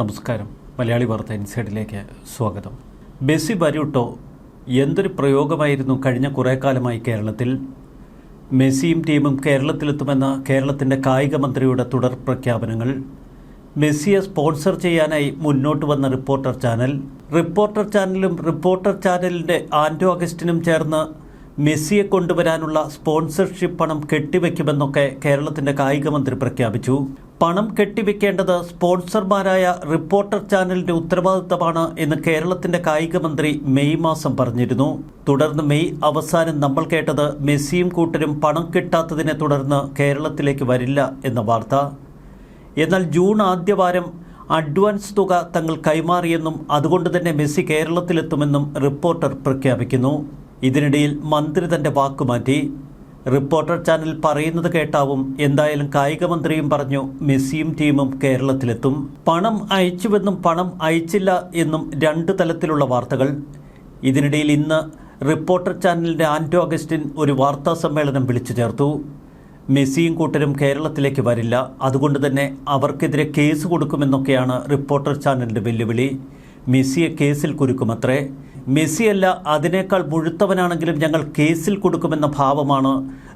നമസ്കാരം. മലയാളി വാർത്ത ഇൻസൈഡിലേക്ക് സ്വാഗതം. ബെസി ബരൂട്ടോ എന്തൊരു പ്രയോഗമായിരുന്നു കഴിഞ്ഞ കുറേ കാലമായി കേരളത്തിൽ? മെസ്സിയും ടീമും കേരളത്തിലെത്തുമെന്ന കേരളത്തിന്റെ കായിക മന്ത്രിയുടെ തുടർ പ്രഖ്യാപനങ്ങൾ. മെസ്സിയെ സ്പോൺസർ ചെയ്യാനായി മുന്നോട്ട് വന്ന റിപ്പോർട്ടർ ചാനൽ. റിപ്പോർട്ടർ ചാനലും റിപ്പോർട്ടർ ചാനലിന്റെ ആൻഡോ അഗസ്റ്റിനും ചേർന്ന് മെസ്സിയെ കൊണ്ടുവരാനുള്ള സ്പോൺസർഷിപ്പ് പണം കെട്ടിവെക്കുമെന്നൊക്കെ കേരളത്തിന്റെ കായിക മന്ത്രി പ്രഖ്യാപിച്ചു. പണം കെട്ടിവെക്കേണ്ടത് സ്പോൺസർമാരായ റിപ്പോർട്ടർ ചാനലിന്റെ ഉത്തരവാദിത്തമാണ് എന്ന് കേരളത്തിന്റെ കായിക മന്ത്രി മെയ് മാസം പറഞ്ഞിരുന്നു. തുടർന്ന് മെയ് അവസാനം നമ്മൾ കേട്ടത് മെസ്സിയും കൂട്ടരും പണം കിട്ടാത്തതിനെ തുടർന്ന് കേരളത്തിലേക്ക് വരില്ല എന്ന വാർത്ത. എന്നാൽ ജൂൺ ആദ്യവാരം അഡ്വാൻസ് തുക തങ്ങൾ കൈമാറിയെന്നും അതുകൊണ്ട് തന്നെ മെസ്സി കേരളത്തിലെത്തുമെന്നും റിപ്പോർട്ടർ പ്രഖ്യാപിക്കുന്നു. ഇതിനിടയിൽ മന്ത്രി തന്റെ വാക്കുമാറ്റി. റിപ്പോർട്ടർ ചാനൽ പറയുന്നത് കേട്ടാവും. എന്തായാലും കായിക മന്ത്രിയും പറഞ്ഞു മെസ്സിയും ടീമും കേരളത്തിലെത്തും. പണം അയച്ചുവെന്നും പണം അയച്ചില്ല എന്നും രണ്ട് തലത്തിലുള്ള വാർത്തകൾ. ഇതിനിടയിൽ ഇന്ന് റിപ്പോർട്ടർ ചാനലിന്റെ ആന്റോ അഗസ്റ്റിൻ ഒരു വാർത്താ സമ്മേളനം വിളിച്ചു ചേർത്തു. മെസ്സിയും കൂട്ടരും കേരളത്തിലേക്ക് വരില്ല. അതുകൊണ്ട് തന്നെ അവർക്കെതിരെ കേസ് കൊടുക്കുമെന്നൊക്കെയാണ് റിപ്പോർട്ടർ ചാനലിന്റെ വെല്ലുവിളി. മെസ്സിയെ കേസിൽ കുരുക്കുമത്രേ. മെസ്സിയല്ല അതിനേക്കാൾ മുഴുത്തവനാണെങ്കിലും ഞങ്ങൾ കേസിൽ കൊടുക്കുമെന്ന ഭാവമാണ്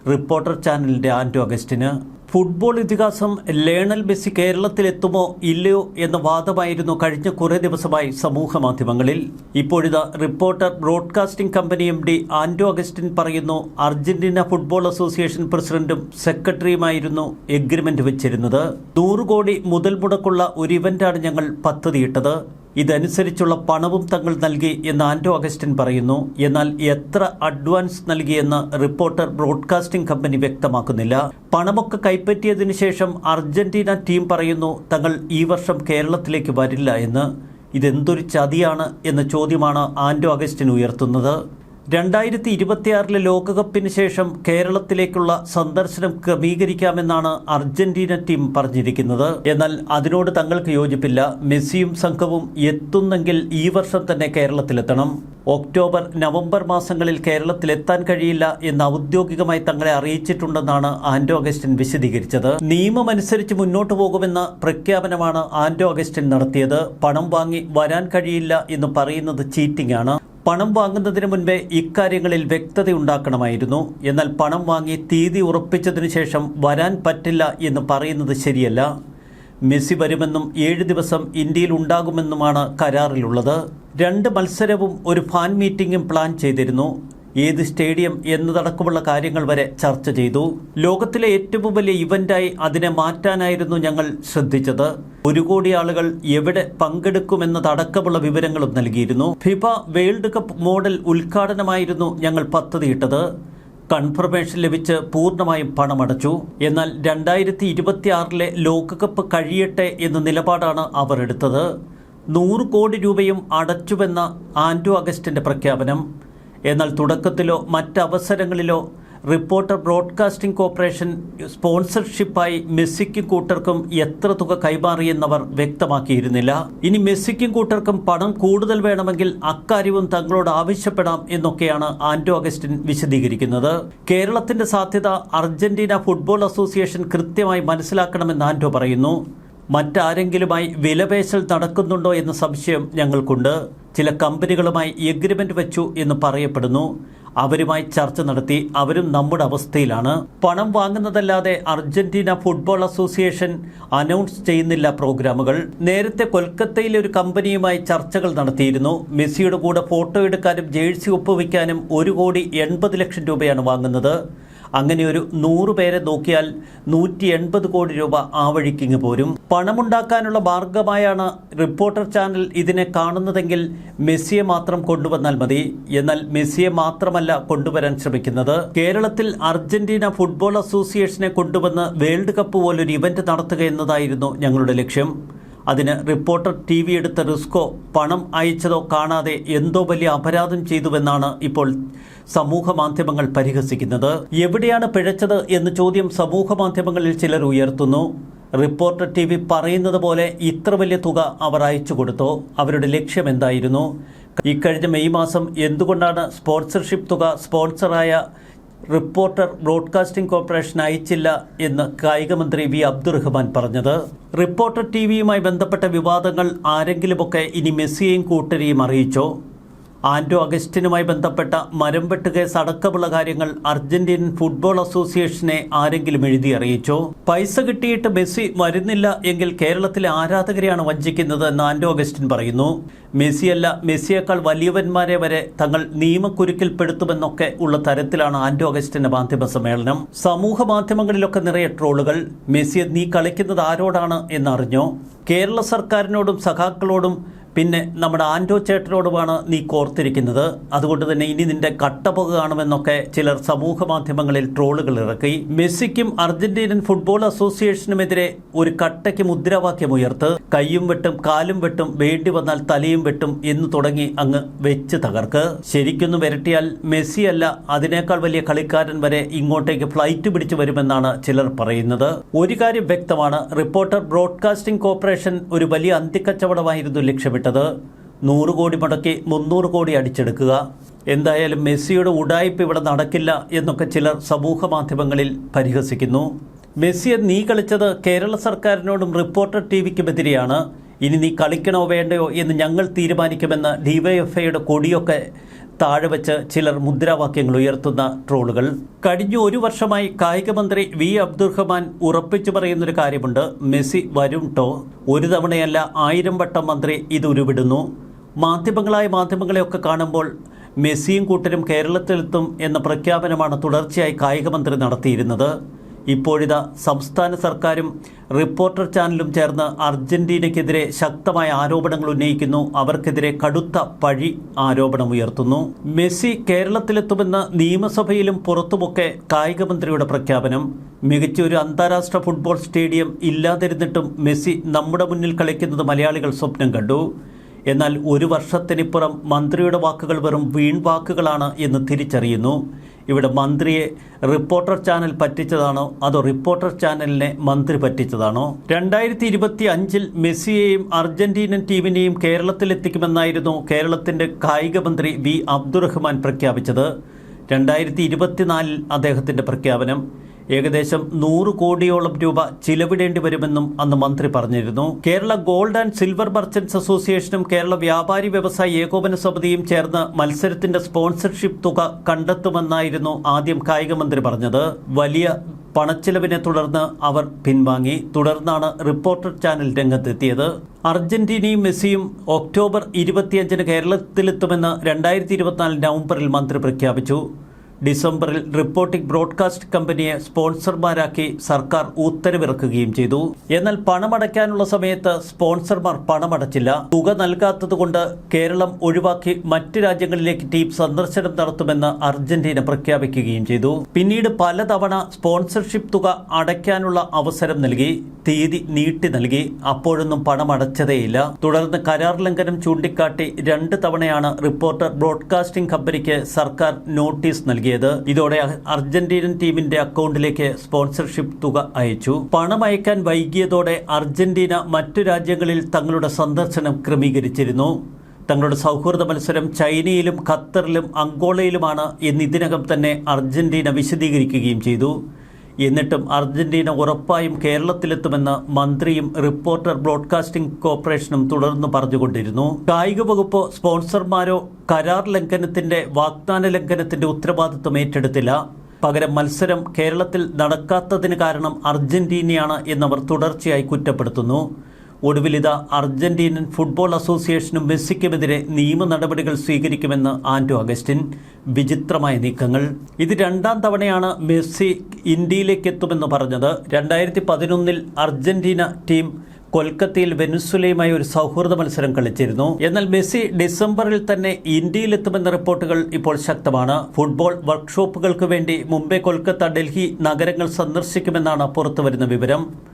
റിപ്പോർട്ടർ ചാനലിന്റെ ആന്റോ അഗസ്റ്റിന്. ഫുട്ബോൾ ഇതിഹാസം ലേണൽ മെസ്സി കേരളത്തിലെത്തുമോ ഇല്ലയോ എന്ന വാദമായിരുന്നു കഴിഞ്ഞ കുറേ ദിവസമായി സമൂഹ മാധ്യമങ്ങളിൽ. ഇപ്പോഴിതാ reporter broadcasting company M D Anto Augustine പറയുന്നു അർജന്റീന ഫുട്ബോൾ അസോസിയേഷൻ പ്രസിഡന്റും സെക്രട്ടറിയുമായിരുന്നു എഗ്രിമെന്റ് വെച്ചിരുന്നത്. നൂറ് കോടി മുതൽ മുടക്കുള്ള ഒരു ഇവന്റാണ് ഞങ്ങൾ പദ്ധതിയിട്ടത്. ഇതനുസരിച്ചുള്ള പണവും തങ്ങൾ നൽകി എന്ന് ആന്റോ അഗസ്റ്റിൻ പറയുന്നു. എന്നാൽ എത്ര അഡ്വാൻസ് നൽകിയെന്ന് റിപ്പോർട്ടർ ബ്രോഡ്കാസ്റ്റിംഗ് കമ്പനി വ്യക്തമാക്കുന്നില്ല. പണമൊക്കെ കൈപ്പറ്റിയതിനു ശേഷം അർജന്റീന ടീം പറയുന്നു തങ്ങൾ ഈ വർഷം കേരളത്തിലേക്ക് വരില്ല എന്ന്. ഇതെന്തൊരു ചതിയാണ് എന്ന ചോദ്യമാണ് ആന്റോ അഗസ്റ്റിൻ ഉയർത്തുന്നത്. രണ്ടായിരത്തി ഇരുപത്തിയാറിലെ ലോകകപ്പിന് ശേഷം കേരളത്തിലേക്കുള്ള സന്ദർശനം ക്രമീകരിക്കാമെന്നാണ് അർജന്റീന ടീം പറഞ്ഞിരിക്കുന്നത്. എന്നാൽ അതിനോട് തങ്ങൾക്ക് യോജിപ്പില്ല. മെസ്സിയും സംഘവും എത്തുന്നെങ്കിൽ ഈ വർഷം തന്നെ കേരളത്തിലെത്തണം. ഒക്ടോബർ നവംബർ മാസങ്ങളിൽ കേരളത്തിലെത്താൻ കഴിയില്ല എന്ന് ഔദ്യോഗികമായി തങ്ങളെ അറിയിച്ചിട്ടുണ്ടെന്നാണ് ആന്റോ അഗസ്റ്റിൻ വിശദീകരിച്ചത്. നിയമമനുസരിച്ച് മുന്നോട്ടു പോകുമെന്ന പ്രഖ്യാപനമാണ് ആന്റോ അഗസ്റ്റിൻ നടത്തിയത്. പണം വാങ്ങി വരാൻ കഴിയില്ല എന്ന് പറയുന്നത് ചീറ്റിംഗ് ആണ്. പണം വാങ്ങുന്നതിന് മുൻപേ ഇക്കാര്യങ്ങളിൽ വ്യക്തത ഉണ്ടാക്കണമായിരുന്നു. എന്നാൽ പണം വാങ്ങി തീയതി ഉറപ്പിച്ചതിനു ശേഷം വരാൻ പറ്റില്ല എന്ന് പറയുന്നത് ശരിയല്ല. മെസ്സി വരുമെന്നും ഏഴ് ദിവസം ഇന്ത്യയിൽ ഉണ്ടാകുമെന്നുമാണ് കരാറിലുള്ളത്. രണ്ട് മത്സരവും ഒരു ഫാൻ മീറ്റിംഗും പ്ലാൻ ചെയ്തിരുന്നു. ഏത് സ്റ്റേഡിയം എന്നതടക്കമുള്ള കാര്യങ്ങൾ വരെ ചർച്ച ചെയ്തു. ലോകത്തിലെ ഏറ്റവും വലിയ ഇവന്റായി അതിനെ മാറ്റാനായിരുന്നു ഞങ്ങൾ ശ്രദ്ധിച്ചത്. ഒരു കോടി ആളുകൾ എവിടെ പങ്കെടുക്കുമെന്നതടക്കമുള്ള വിവരങ്ങളും നൽകിയിരുന്നു. ഫിഫ വേൾഡ് കപ്പ് മോഡൽ ഉദ്ഘാടനമായിരുന്നു ഞങ്ങൾ പദ്ധതിയിട്ടത്. കൺഫർമേഷൻ ലഭിച്ച് പൂർണമായും പണമടച്ചു. എന്നാൽ രണ്ടായിരത്തി ഇരുപത്തിയാറിലെ ലോകകപ്പ് കഴിയട്ടെ എന്ന നിലപാടാണ് അവർ എടുത്തത്. നൂറ് കോടി രൂപയും അടച്ചുവെന്ന ആന്റോ അഗസ്റ്റിന്റെ പ്രഖ്യാപനം. എന്നാൽ തുടക്കത്തിലോ മറ്റവസരങ്ങളിലോ റിപ്പോർട്ടർ ബ്രോഡ്കാസ്റ്റിംഗ് കോർപ്പറേഷൻ സ്പോൺസർഷിപ്പായി മെസ്സിക്കും കൂട്ടർക്കും എത്ര തുക കൈമാറിയെന്നവർ വ്യക്തമാക്കിയിരുന്നില്ല. ഇനി മെസ്സിക്കും കൂട്ടർക്കും പണം കൂടുതൽ വേണമെങ്കിൽ അക്കാര്യവും തങ്ങളോട് ആവശ്യപ്പെടാം എന്നൊക്കെയാണ് ആന്റോ അഗസ്റ്റിൻ വിശദീകരിക്കുന്നത്. കേരളത്തിന്റെ സാധ്യത അർജന്റീന ഫുട്ബോൾ അസോസിയേഷൻ കൃത്യമായി മനസ്സിലാക്കണമെന്ന് ആന്റോ പറയുന്നു. മറ്റാരെങ്കിലുമായി വിലപേശൽ നടക്കുന്നുണ്ടോ എന്ന സംശയം ഞങ്ങൾക്കുണ്ട്. ചില കമ്പനികളുമായി എഗ്രിമെന്റ് വെച്ചു എന്ന് പറയപ്പെടുന്നു. അവരുമായി ചർച്ച നടത്തി അവരും നമ്മുടെ അവസ്ഥയിലാണ്. പണം വാങ്ങുന്നതല്ലാതെ അർജന്റീന ഫുട്ബോൾ അസോസിയേഷൻ അനൗൺസ് ചെയ്യുന്നില്ല പ്രോഗ്രാമുകൾ. നേരത്തെ കൊൽക്കത്തയിലെ ഒരു കമ്പനിയുമായി ചർച്ചകൾ നടത്തിയിരുന്നു. മെസ്സിയുടെ കൂടെ ഫോട്ടോ എടുക്കാനും ജേഴ്സി ഒപ്പുവയ്ക്കാനും ഒരു കോടി എൺപത് ലക്ഷം രൂപയാണ് വാങ്ങുന്നത്. അങ്ങനെ ഒരു നൂറ് പേരെ നോക്കിയാൽ നൂറ്റി എൺപത് കോടി രൂപ ആ വഴിക്കിങ് പോരും. പണമുണ്ടാക്കാനുള്ള മാർഗമായാണ് റിപ്പോർട്ടർ ചാനൽ ഇതിനെ കാണുന്നതെങ്കിൽ മെസ്സിയെ മാത്രം കൊണ്ടുവന്നാൽ മതി. എന്നാൽ മെസ്സിയെ മാത്രമല്ല കൊണ്ടുവരാൻ ശ്രമിക്കുന്നത്. കേരളത്തിൽ അർജന്റീന ഫുട്ബോൾ അസോസിയേഷനെ കൊണ്ടുവന്ന് വേൾഡ് കപ്പ് പോലൊരു ഇവന്റ് നടത്തുക എന്നതായിരുന്നു ഞങ്ങളുടെ ലക്ഷ്യം. അതിന് റിപ്പോർട്ടർ ടി വി എടുത്ത റിസ്കോ പണം അയച്ചതോ കാണാതെ എന്തോ വലിയ അപരാധം ചെയ്തുവെന്നാണ് ഇപ്പോൾ സമൂഹ മാധ്യമങ്ങൾ പരിഹസിക്കുന്നത്? എവിടെയാണ് പിഴച്ചത് എന്ന ചോദ്യം സമൂഹ മാധ്യമങ്ങളിൽ ചിലർ ഉയർത്തുന്നു. റിപ്പോർട്ടർ ടി വി പറയുന്നത് പോലെ ഇത്ര വലിയ തുക അവർ അയച്ചു കൊടുത്തോ. അവരുടെ ലക്ഷ്യം എന്തായിരുന്നു? ഇക്കഴിഞ്ഞ മെയ് മാസം എന്തുകൊണ്ടാണ് സ്പോൺസർഷിപ്പ് തുക സ്പോൺസറായ റിപ്പോർട്ടർ ബ്രോഡ്കാസ്റ്റിംഗ് കോർപ്പറേഷൻ അയച്ചില്ല എന്ന് കായികമന്ത്രി വി. അബ്ദുറഹ്മാൻ പറഞ്ഞത്? റിപ്പോർട്ടർ ടി വിയുമായി ബന്ധപ്പെട്ട വിവാദങ്ങൾ ആരെങ്കിലുമൊക്കെ ഇനി മെസ്സിയെയും കൂട്ടരെയും അറിയിച്ചോ? ആൻഡോ അഗസ്റ്റിനുമായി ബന്ധപ്പെട്ട മരംവെട്ട് കേസ് അടക്കമുള്ള കാര്യങ്ങൾ അർജന്റീൻ ഫുട്ബോൾ അസോസിയേഷനെ ആരെങ്കിലും എഴുതി അറിയിച്ചോ? പൈസ കിട്ടിയിട്ട് മെസ്സി വരുന്നില്ല എങ്കിൽ കേരളത്തിലെ ആരാധകരെയാണ് വഞ്ചിക്കുന്നത് എന്ന് ആൻഡോ അഗസ്റ്റിൻ പറയുന്നു. മെസ്സിയല്ല മെസ്സിയേക്കാൾ വലിയവന്മാരെ വരെ തങ്ങൾ നിയമക്കുരുക്കിൽപ്പെടുത്തുമെന്നൊക്കെ ഉള്ള തരത്തിലാണ് ആൻഡോ അഗസ്റ്റിന്റെ മാധ്യമ സമ്മേളനം. സമൂഹ മാധ്യമങ്ങളിലൊക്കെ നിറയെ ട്രോളുകൾ. മെസ്സിയെ നീ കളിക്കുന്നത് ആരോടാണ് എന്നറിഞ്ഞോ? കേരള സർക്കാരിനോടും സഖാക്കളോടും പിന്നെ നമ്മുടെ ആൻഡോ ചേട്ടനോടുമാണ് നീ കോർത്തിരിക്കുന്നത്. അതുകൊണ്ട് തന്നെ ഇനി നിന്റെ കട്ടപ്പുക കാണുമെന്നൊക്കെ ചിലർ സമൂഹ മാധ്യമങ്ങളിൽ ട്രോളുകൾ ഇറക്കി. മെസ്സിക്കും അർജന്റീനൻ ഫുട്ബോൾ അസോസിയേഷനുമെതിരെ ഒരു കട്ടയ്ക്ക് മുദ്രാവാക്യം ഉയർത്ത് കൈയും വെട്ടും കാലും വെട്ടും വേണ്ടി വന്നാൽ തലയും വെട്ടും എന്ന് തുടങ്ങി അങ്ങ് വെച്ച് തകർക്ക്. ശരിക്കൊന്ന് വരട്ടിയാൽ മെസ്സിയല്ല അതിനേക്കാൾ വലിയ കളിക്കാരൻ വരെ ഇങ്ങോട്ടേക്ക് ഫ്ലൈറ്റ് പിടിച്ചു വരുമെന്നാണ് ചിലർ പറയുന്നത്. ഒരു കാര്യം വ്യക്തമാണ് റിപ്പോർട്ടർ ബ്രോഡ്കാസ്റ്റിംഗ് കോർപ്പറേഷൻ ഒരു വലിയ അന്തിക്കച്ചവടമായിരുന്നു ലക്ഷ്യമിട്ടത്. നൂറ് കോടി മുടക്കി മുന്നൂറ് കോടി അടിച്ചെടുക്കുക. എന്തായാലും മെസ്സിയുടെ ഉടായ്പ ഇവിടെ നടക്കില്ല എന്നൊക്കെ ചിലർ സമൂഹ മാധ്യമങ്ങളിൽ പരിഹസിക്കുന്നു. മെസ്സിയെ നീ കളിച്ചത് കേരള സർക്കാരിനോടും റിപ്പോർട്ടർ ടി വിക്കുമെതിരെയാണ്. ഇനി നീ കളിക്കണോ വേണ്ടയോ എന്ന് ഞങ്ങൾ തീരുമാനിക്കുമെന്ന് ഡിവൈഎഫ്ഐയുടെ കൊടിയൊക്കെ താഴെ വെച്ച് ചിലർ മുദ്രാവാക്യങ്ങൾ ഉയർത്തുന്ന ട്രോളുകൾ. കഴിഞ്ഞ ഒരു വർഷമായി കായിക മന്ത്രി വി അബ്ദുറഹ്മാൻ ഉറപ്പിച്ചു പറയുന്നൊരു കാര്യമുണ്ട്. മെസ്സി വരും ടോ ഒരു തവണയല്ല ആയിരം വട്ടം മന്ത്രി ഇത് ഉരുവിടുന്നു. മാധ്യമങ്ങളായ മാധ്യമങ്ങളെയൊക്കെ കാണുമ്പോൾ മെസ്സിയും കൂട്ടരും കേരളത്തിലെത്തും എന്ന പ്രഖ്യാപനമാണ് തുടർച്ചയായി കായിക മന്ത്രി നടത്തിയിരുന്നത്. ഇപ്പോഴിതാ സംസ്ഥാന സർക്കാരും റിപ്പോർട്ടർ ചാനലും ചേർന്ന് അർജന്റീനയ്ക്കെതിരെ ശക്തമായ ആരോപണങ്ങൾ ഉന്നയിക്കുന്നു. അവർക്കെതിരെ കടുത്ത പഴി ആരോപണം ഉയർത്തുന്നു. മെസ്സി കേരളത്തിലെത്തുമെന്ന് നിയമസഭയിലും പുറത്തുമൊക്കെ കായികമന്ത്രിയുടെ പ്രഖ്യാപനം. മികച്ച ഒരു അന്താരാഷ്ട്ര ഫുട്ബോൾ സ്റ്റേഡിയം ഇല്ലാതിരുന്നിട്ടും മെസ്സി നമ്മുടെ മുന്നിൽ കളിക്കുന്നത് മലയാളികൾ സ്വപ്നം കണ്ടു. എന്നാൽ ഒരു വർഷത്തിനിപ്പുറം മന്ത്രിയുടെ വാക്കുകൾ വെറും വീൺ വാക്കുകളാണ് എന്ന് തിരിച്ചറിയുന്നു. ഇവിടെ മന്ത്രിയെ റിപ്പോർട്ടർ ചാനൽ പറ്റിച്ചതാണോ? അതോ റിപ്പോർട്ടർ ചാനലിനെ മന്ത്രി പറ്റിച്ചതാണോ? രണ്ടായിരത്തി ഇരുപത്തി അഞ്ചിൽ മെസ്സിയെയും അർജന്റീനൻ ടീമിനെയും കേരളത്തിലെത്തിക്കുമെന്നായിരുന്നു കേരളത്തിന്റെ കായിക മന്ത്രി വി അബ്ദുറഹ്മാൻ പ്രഖ്യാപിച്ചത്. രണ്ടായിരത്തി ഇരുപത്തിനാലിൽ അദ്ദേഹത്തിന്റെ പ്രഖ്യാപനം. ഏകദേശം നൂറ് കോടിയോളം രൂപ ചിലവിടേണ്ടി വരുമെന്നും അന്ന് മന്ത്രി പറഞ്ഞിരുന്നു. Kerala gold and silver merchants അസോസിയേഷനും കേരള വ്യാപാരി വ്യവസായി ഏകോപന സമിതിയും ചേർന്ന് മത്സരത്തിന്റെ സ്പോൺസർഷിപ്പ് തുക കണ്ടെത്തുമെന്നായിരുന്നു ആദ്യം കായിക മന്ത്രി പറഞ്ഞത്. വലിയ പണച്ചിലവിനെ തുടർന്ന് അവർ പിൻവാങ്ങി. തുടർന്നാണ് റിപ്പോർട്ടർ ചാനൽ രംഗത്തെത്തിയത്. അർജന്റീനയും മെസ്സിയും ഒക്ടോബർ ഇരുപത്തിയഞ്ചിന് കേരളത്തിലെത്തുമെന്ന് രണ്ടായിരത്തി ഇരുപത്തിനാല് നവംബറിൽ മന്ത്രി പ്രഖ്യാപിച്ചു. ഡിസംബറിൽ റിപ്പോർട്ടിംഗ് ബ്രോഡ്കാസ്റ്റ് കമ്പനിയെ സ്പോൺസർമാരാക്കി സർക്കാർ ഉത്തരവിറക്കുകയും ചെയ്തു. എന്നാൽ പണമടയ്ക്കാനുള്ള സമയത്ത് സ്പോൺസർമാർ പണമടച്ചില്ല. തുക നൽകാത്തതുകൊണ്ട് കേരളം ഒഴിവാക്കി മറ്റ് രാജ്യങ്ങളിലേക്ക് ടീം സന്ദർശനം നടത്തുമെന്ന് അർജന്റീന പ്രഖ്യാപിക്കുകയും ചെയ്തു. പിന്നീട് പലതവണ സ്പോൺസർഷിപ്പ് തുക അടയ്ക്കാനുള്ള അവസരം നൽകി തീയതി നീട്ടി നൽകി. അപ്പോഴൊന്നും പണമടച്ചതേയില്ല. തുടർന്ന് കരാർ ലംഘനം ചൂണ്ടിക്കാട്ടി രണ്ട് തവണയാണ് റിപ്പോർട്ടർ ബ്രോഡ്കാസ്റ്റിംഗ് കമ്പനിക്ക് സർക്കാർ നോട്ടീസ് നൽകിയത്. ഇതോടെ അർജന്റീനൻ ടീമിന്റെ അക്കൗണ്ടിലേക്ക് സ്പോൺസർഷിപ്പ് തുക അയച്ചു. പണം അയക്കാൻ വൈകിയതോടെ അർജന്റീന മറ്റു രാജ്യങ്ങളിൽ തങ്ങളുടെ സന്ദർശനം ക്രമീകരിച്ചിരുന്നു. തങ്ങളുടെ സൗഹൃദ മത്സരം ചൈനയിലും ഖത്തറിലും അങ്കോളയിലുമാണ് എന്ന് ഇതിനകം തന്നെ അർജന്റീന വിശദീകരിക്കുകയും ചെയ്തു. എന്നിട്ടും അർജന്റീന ഉറപ്പായും കേരളത്തിലെത്തുമെന്ന് മന്ത്രിയും റിപ്പോർട്ടർ ബ്രോഡ്കാസ്റ്റിംഗ് കോർപ്പറേഷനും തുടർന്ന് പറഞ്ഞുകൊണ്ടിരുന്നു. കായിക വകുപ്പ് സ്പോൺസർമാരോ കരാർ ലംഘനത്തിന്റെ വാഗ്ദാന ലംഘനത്തിന്റെ ഉത്തരവാദിത്വം ഏറ്റെടുത്തില്ല. പകരം മത്സരം കേരളത്തിൽ നടക്കാത്തതിന് കാരണം അർജന്റീനയാണ് എന്നവർ തുടർച്ചയായി കുറ്റപ്പെടുത്തുന്നു. ഒടുവിലിത അർജന്റീനൻ ഫുട്ബോൾ അസോസിയേഷനും മെസ്സിക്കുമെതിരെ നിയമ നടപടികൾ സ്വീകരിക്കുമെന്ന് ആന്റോ അഗസ്റ്റിൻ. വിചിത്രമായ നീക്കങ്ങൾ. ഇത് രണ്ടാം തവണയാണ് മെസ്സി ഇന്ത്യയിലേക്ക് എത്തുമെന്ന് പറഞ്ഞത്. രണ്ടായിരത്തി പതിനൊന്നിൽ അർജന്റീന ടീം കൊൽക്കത്തയിൽ വെനുസുലയുമായി ഒരു സൗഹൃദ മത്സരം കളിച്ചിരുന്നു. എന്നാൽ മെസ്സി ഡിസംബറിൽ തന്നെ ഇന്ത്യയിലെത്തുമെന്ന റിപ്പോർട്ടുകൾ ഇപ്പോൾ ശക്തമാണ്. ഫുട്ബോൾ വർക്ക്ഷോപ്പുകൾക്ക് വേണ്ടി മുംബൈ കൊൽക്കത്ത ഡൽഹി നഗരങ്ങൾ സന്ദർശിക്കുമെന്നാണ് പുറത്തുവരുന്ന വിവരം.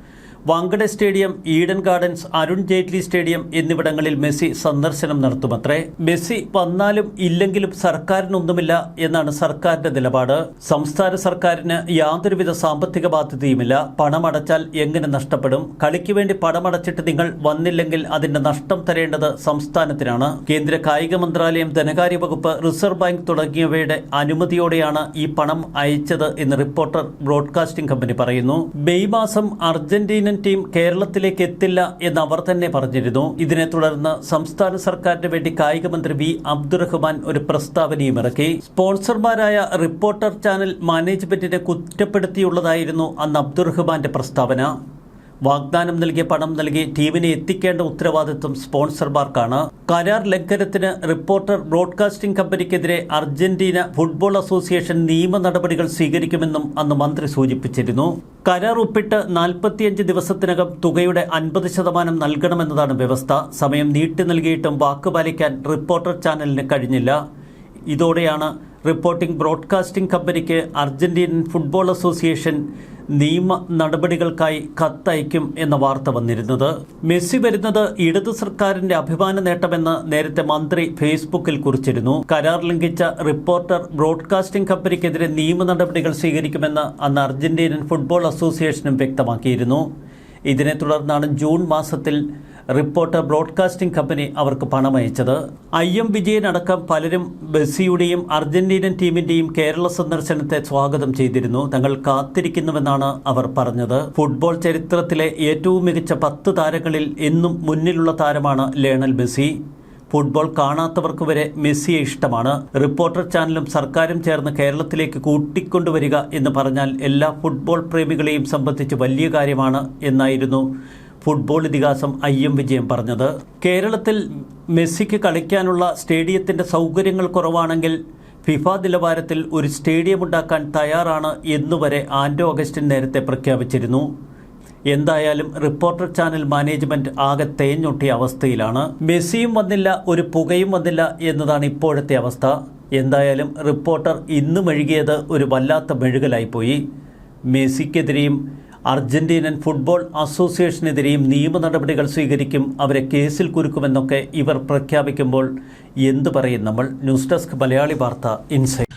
Wankhede stadium Eden Gardens Arun Jaitley stadium എന്നിവിടങ്ങളിൽ മെസ്സി സന്ദർശനം നടത്തുമത്രേ. മെസ്സി വന്നാലും ഇല്ലെങ്കിലും സർക്കാരിനൊന്നുമില്ല എന്നാണ് സർക്കാരിന്റെ നിലപാട്. സംസ്ഥാന സർക്കാരിന് യാതൊരുവിധ സാമ്പത്തിക ബാധ്യതയുമില്ല. പണമടച്ചാൽ എങ്ങനെ നഷ്ടപ്പെടും? കളിക്ക് വേണ്ടി പണമടച്ചിട്ട് നിങ്ങൾ വന്നില്ലെങ്കിൽ അതിന്റെ നഷ്ടം തരേണ്ടത് സംസ്ഥാനത്തിനാണ്. കേന്ദ്ര കായിക മന്ത്രാലയം ധനകാര്യ വകുപ്പ് റിസർവ് ബാങ്ക് തുടങ്ങിയവയുടെ അനുമതിയോടെയാണ് ഈ പണം അയച്ചത് എന്ന് റിപ്പോർട്ടർ ബ്രോഡ്കാസ്റ്റിംഗ് കമ്പനി പറയുന്നു. മെയ് മാസം അർജന്റീനൻ ടീം കേരളത്തിലേക്ക് എത്തില്ല എന്ന് അവർ തന്നെ പറഞ്ഞിരുന്നു. ഇതിനെ തുടർന്ന് സംസ്ഥാന സർക്കാരിന് വേണ്ടി കായിക മന്ത്രി വി. അബ്ദുറഹ്മാൻ ഒരു പ്രസ്താവനയും ഇറക്കി. സ്പോൺസർമാരായ റിപ്പോർട്ടർ ചാനൽ മാനേജ്മെന്റിനെ കുറ്റപ്പെടുത്തിയുള്ളതായിരുന്നു അന്ന് അബ്ദുറഹ്മാന്റെ പ്രസ്താവന. വാഗ്ദാനം നൽകിയ പണം നൽകി ടീമിനെ എത്തിക്കേണ്ട ഉത്തരവാദിത്വം സ്പോൺസർമാർക്കാണ്. കരാർ ലംഘനത്തിന് റിപ്പോർട്ടർ ബ്രോഡ്കാസ്റ്റിംഗ് കമ്പനിക്കെതിരെ അർജന്റീന ഫുട്ബോൾ അസോസിയേഷൻ നിയമ നടപടികൾ സ്വീകരിക്കുമെന്നും അന്ന് മന്ത്രി സൂചിപ്പിച്ചിരുന്നു. കരാർ ഒപ്പിട്ട് നാൽപ്പത്തിയഞ്ച് ദിവസത്തിനകം തുകയുടെ അൻപത് ശതമാനം നൽകണമെന്നതാണ് വ്യവസ്ഥ. സമയം നീട്ടി നൽകിയിട്ടും വാക്ക് പാലിക്കാൻ റിപ്പോർട്ടർ ചാനലിന് കഴിഞ്ഞില്ല. ഇതോടെയാണ് റിപ്പോർട്ടിംഗ് ബ്രോഡ്കാസ്റ്റിംഗ് കമ്പനിക്ക് അർജന്റീനൻ ഫുട്ബോൾ അസോസിയേഷൻ നിയമ നടപടികൾക്കായി കത്തയക്കും എന്ന വാർത്ത വന്നിരുന്നത്. മെസ്സി വരുന്നത് ഇടതു സർക്കാരിന്റെ അഭിമാന നേട്ടമെന്ന് നേരത്തെ മന്ത്രി ഫേസ്ബുക്കിൽ കുറിച്ചിരുന്നു. കരാർ ലംഘിച്ച റിപ്പോർട്ടർ ബ്രോഡ്കാസ്റ്റിംഗ് കമ്പനിക്കെതിരെ നിയമ നടപടികൾ സ്വീകരിക്കുമെന്ന് അന്ന് അർജന്റീനൻ ഫുട്ബോൾ അസോസിയേഷനും വ്യക്തമാക്കിയിരുന്നു. ഇതിനെ തുടർന്നാണ് ജൂൺ മാസത്തിൽ റിപ്പോർട്ടർ ബ്രോഡ്കാസ്റ്റിംഗ് കമ്പനി അവർക്ക് പണമയച്ചത്. ഐ എം വിജയനടക്കം പലരും ബസ്സിയുടെയും അർജന്റീനൻ ടീമിന്റെയും കേരള സന്ദർശനത്തെ സ്വാഗതം ചെയ്തിരുന്നു. തങ്ങൾ കാത്തിരിക്കുന്നുവെന്നാണ് അവർ പറഞ്ഞത്. ഫുട്ബോൾ ചരിത്രത്തിലെ ഏറ്റവും മികച്ച പത്ത് താരങ്ങളിൽ എന്നും മുന്നിലുള്ള താരമാണ് ലേണൽ മെസ്സി. ഫുട്ബോൾ കാണാത്തവർക്ക് വരെ മെസ്സിയെ ഇഷ്ടമാണ്. റിപ്പോർട്ടർ ചാനലും സർക്കാരും ചേർന്ന് കേരളത്തിലേക്ക് കൂട്ടിക്കൊണ്ടുവരിക എന്ന് പറഞ്ഞാൽ എല്ലാ ഫുട്ബോൾ പ്രേമികളെയും സംബന്ധിച്ച് വലിയ കാര്യമാണ് എന്നായിരുന്നു ഫുട്ബോൾ ഇതിഹാസം ഐ എം വിജയൻ പറഞ്ഞത്. കേരളത്തിൽ മെസ്സിക്ക് കളിക്കാനുള്ള സ്റ്റേഡിയത്തിന്റെ സൗകര്യങ്ങൾ കുറവാണെങ്കിൽ ഫിഫ നിലവാരത്തിൽ ഒരു സ്റ്റേഡിയം ഉണ്ടാക്കാൻ തയ്യാറാണ് എന്നുവരെ ആൻഡോ അഗസ്റ്റിൻ നേരത്തെ പ്രഖ്യാപിച്ചിരുന്നു. എന്തായാലും റിപ്പോർട്ടർ ചാനൽ മാനേജ്മെന്റ് ആകെ തേഞ്ഞൊട്ടിയ അവസ്ഥയിലാണ്. മെസ്സിയും വന്നില്ല ഒരു പുകയും വന്നില്ല എന്നതാണ് ഇപ്പോഴത്തെ അവസ്ഥ. എന്തായാലും റിപ്പോർട്ടർ ഇന്ന് മെഴുകിയത് ഒരു വല്ലാത്ത മെഴുകലായിപ്പോയി മെസ്സിക്കെതിരെയും അർജന്റീനൻ ഫുട്ബോൾ അസോസിയേഷനെതിരെയും നിയമ നടപടികൾ സ്വീകരിക്കും അവരെ കേസിൽ കുരുക്കുമെന്നൊക്കെ ഇവർ പ്രഖ്യാപിക്കുമ്പോൾ എന്തു പറയും നമ്മൾ? ന്യൂസ് ഡെസ്ക് മലയാളി വാർത്ത ഇൻസൈറ്റ്